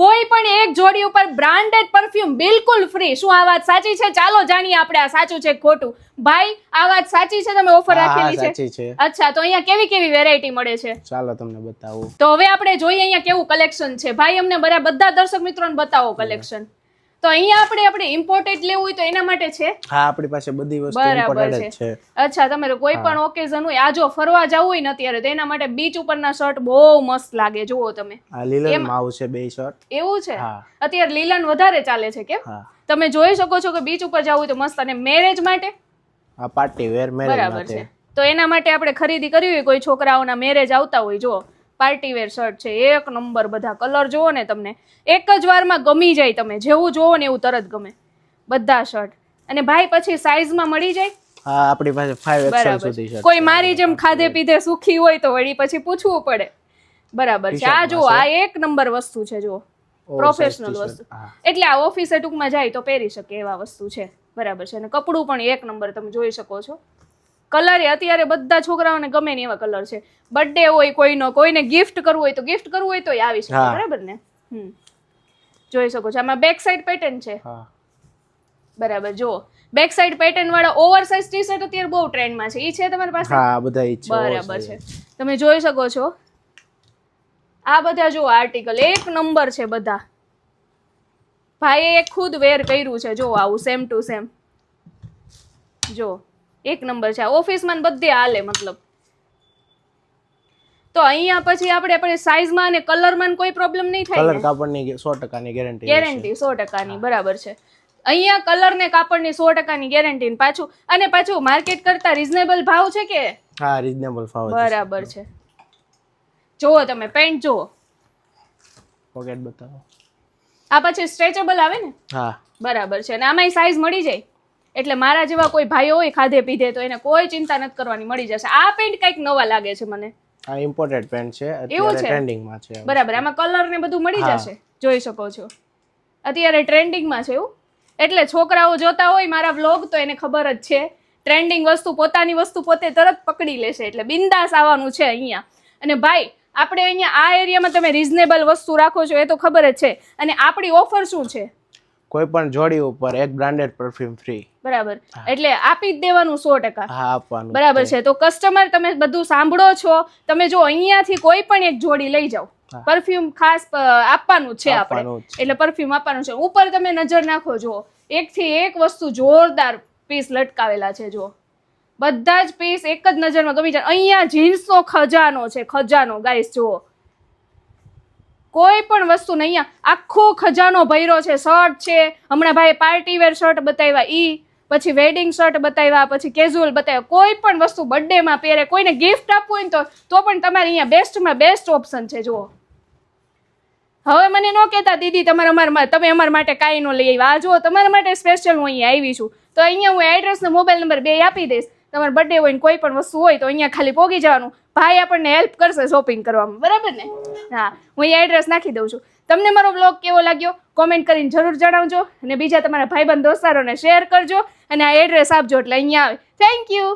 કોઈ પણ એક જોડી ઉપર બ્રાન્ડેડ પરફ્યુમ બિલકુલ ફ્રી શું આ વાત સાચી છે? ચાલો જાણીએ આપણે આ સાચું છે ખોટું. ભાઈ આ વાત સાચી છે? તમે ઓફર રાખેલી છે? અચ્છા તો અહીંયા કેવી કેવી વેરાયટી મળે છે? ચાલો તમને બતાવું. તો હવે આપણે જોઈએ અહીંયા કેવું કલેક્શન છે. ભાઈ અમને બરાબર બધા દર્શક મિત્રોને બતાવો કલેક્શન તો અહીંયા આપણે આપણે ઇમ્પોર્ટેડ લેવું હોય તો એના માટે છે? હા આપણી પાસે બધી વસ્તુ ઇમ્પોર્ટેડ જ છે. અચ્છા તમારે કોઈ પણ ઓકેઝન હોય આ જો ફરવા જવું હોય ને અત્યારે તો એના માટે બીચ ઉપરના શર્ટ બહુ મસ્ત લાગે જુઓ તમે. આ લીલનમાં આવશે બે શર્ટ એવું છે? અત્યારે લીલન વધારે ચાલે છે કેમ? તમે જોઈ શકો છો કે બીચ ઉપર જવું હોય તો મસ્ત અને મેરેજ માટે? આ પાર્ટી વેર મેરેજ બરાબર માટે. છે. તો એના માટે આપણે ખરીદી કરવી હોય કોઈ છોકરાઓના મેરેજ આવતા હોય જો પાર્ટી વેર શર્ટ છે એક નંબર બધા કલર જુઓ ને તમને. એક જ વારમાં ગમી જાય તમે જેવું જોવો ને એવું તરત ગમે. બધા શર્ટ. અને ભાઈ પછી સાઈઝમાં મળી જાય? હા આપણી પાસે 5 એક્સેલ સુધી. શર્ટ કોઈ મારી જેમ ખાધે પીધે સુખી હોય તો વળી પછી પૂછવું પડે. બરાબર છે. આ જુઓ આ એક નંબર વસ્તુ છે જુઓ. પ્રોફેશનલ વસ્તુ. એટલે આ ઓફિસે ટૂંકમાં જાય તો પહેરી શકે એવા વસ્તુ છે. બરાબર છે. અને કપડું પણ એક નંબર તમે જોઈ શકો છો. કલર એ અત્યારે બધા છોકરાઓને ગમે ને એવા કલર છે. બર્થડે હોય કોઈનો કોઈને ગિફ્ટ કરવું હોય તો ગિફ્ટ કરવું હોય તો આવી શકે બરાબર ને? હમ. જોઈ શકો છો. આમાં બેક સાઈડ પેટર્ન છે. બરાબર જો બેક સાઈડ પેટર્ન વાળા ઓવર સાઇઝ ટી શર્ટ અત્યારે બહુ ટ્રેન્ડમાં છે. એ છે તમારી પાસે? હા બધા છે બરાબર છે. તમે જોઈ શકો છો. આ બધા જો આર્ટિકલ એક નંબર છે બધા. ભાઈએ ખુદ વેર કર્યું છે. જો આવું સેમ ટુ સેમ જો એક નંબર છે. ઓફિસમાં બધે હાલે મતલબ. તો અહીંયા પછી આપણે આપણે સાઈઝમાં અને કલરમાં કોઈ પ્રોબ્લેમ નહીં થાય કલર ને કાપડની સો ટકાની ગેરંટી ગેરંટી સો ટકાની બરાબર છે. અહીંયા કલર ને કાપડની સો ટકાની ગેરંટી પાછું અને પાછું માર્કેટ કરતા રિઝનેબલ ભાવ છે કે? હા રીઝનેબલ ભાવ બરાબર છે. જુઓ તમે પેન્ટ જુઓ. પોકેટ બતાવો. આ પછી સ્ટ્રેચેબલ આવે ને? હા. બરાબર છે. અને આમાંય સાઈઝ મળી જાય. એટલે મારા જેવા કોઈ ભાઈઓ હોય ખાધે પીધે તો એને કોઈ ચિંતા નથી કરવાની મળી જશે. આ પેન્ટ કંઈક નવા લાગે છે મને. આ ઇમ્પોર્ટેડ પેન્ટ છે. એવું અત્યારે છે? ટ્રેન્ડિંગમાં છે બરાબર આમાં કલર ને બધું મળી જશે જોઈ શકો છો. અત્યારે ટ્રેન્ડિંગમાં છે એવું. એટલે છોકરાઓ જોતા હોય મારા વ્લોગ તો એને ખબર જ છે. ટ્રેન્ડિંગ વસ્તુ પોતાની વસ્તુ પોતે તરત પકડી લેશે એટલે બિંદાસ આવવાનું છે અહીંયા. અને ભાઈ આપણે અહીંયા આ એરિયામાં તમે રિઝનેબલ વસ્તુ રાખો છો એ તો ખબર જ છે. અને આપણી ઓફર શું છે? કોઈ પણ જોડી ઉપર એક બ્રાન્ડેડ પરફ્યુમ ફ્રી બરાબર. એટલે આપી જ દેવાનું સો ટકા. હા આપવાનું બરાબર છે. તો કસ્ટમર તમે બધું સાંભળો છો. તમે જો અહીંયાથી કોઈ પણ એક જોડી લઈ જાઓ. પરફ્યુમ ખાસ આપવાનું છે આપણે. એટલે પરફ્યુમ આપવાનું છે. ઉપર તમે નજર નાખો જો. એકથી એક વસ્તુ જોરદાર પીસ લટકાવેલા છે જો. બધા જ પીસ એક જ નજરમાં ગમી જાય. અહીંયા જીન્સનો ખજાનો છે ખજાનો ગાઈસ જુઓ. કોઈ પણ વસ્તુ નહીં. આખો ખજાનો ભર્યો છે. શર્ટ છે. હમણાં ભાઈ પાર્ટી વેર શર્ટ બતાવ્યા. ઈ પછી વેડિંગ શર્ટ બતાવ્યા, પછી કેઝ્યુઅલ બતાવ્યા. કોઈ પણ વસ્તુ બર્થડેમાં પહેરે, કોઈને ગિફ્ટ આપવું હોય તો તો પણ તમારે અહીંયા બેસ્ટમાં બેસ્ટ ઓપ્શન છે, જુઓ. હવે મને ન કહેતા, દીદી, તમારે અમારા તમે અમારા માટે કાંઈ ન લઈ આવ્યા. આ જુઓ, તમારા માટે સ્પેશિયલ હું અહીંયા આવી છું. તો અહીંયા હું એડ્રેસ ને મોબાઈલ નંબર બે આપી દઈશ. તમારે બર્થડે હોય કોઈ પણ વસ્તુ હોય તો અહીંયા ખાલી પોગી જવાનું. ભાઈ આપણને હેલ્પ કરશે શોપિંગ કરવામાં, બરાબર ને? હા, હું અહીંયા એડ્રેસ નાખી દઉં છું. તમને મારો બ્લોગ કેવો લાગ્યો? કોમેન્ટ કરીને જરૂર જણાવજો અને બીજા તમારા ભાઈબંધ દોસ્તારોને શેર કરજો અને આ એડ્રેસ આપજો એટલે અહીંયા આવે. Thank you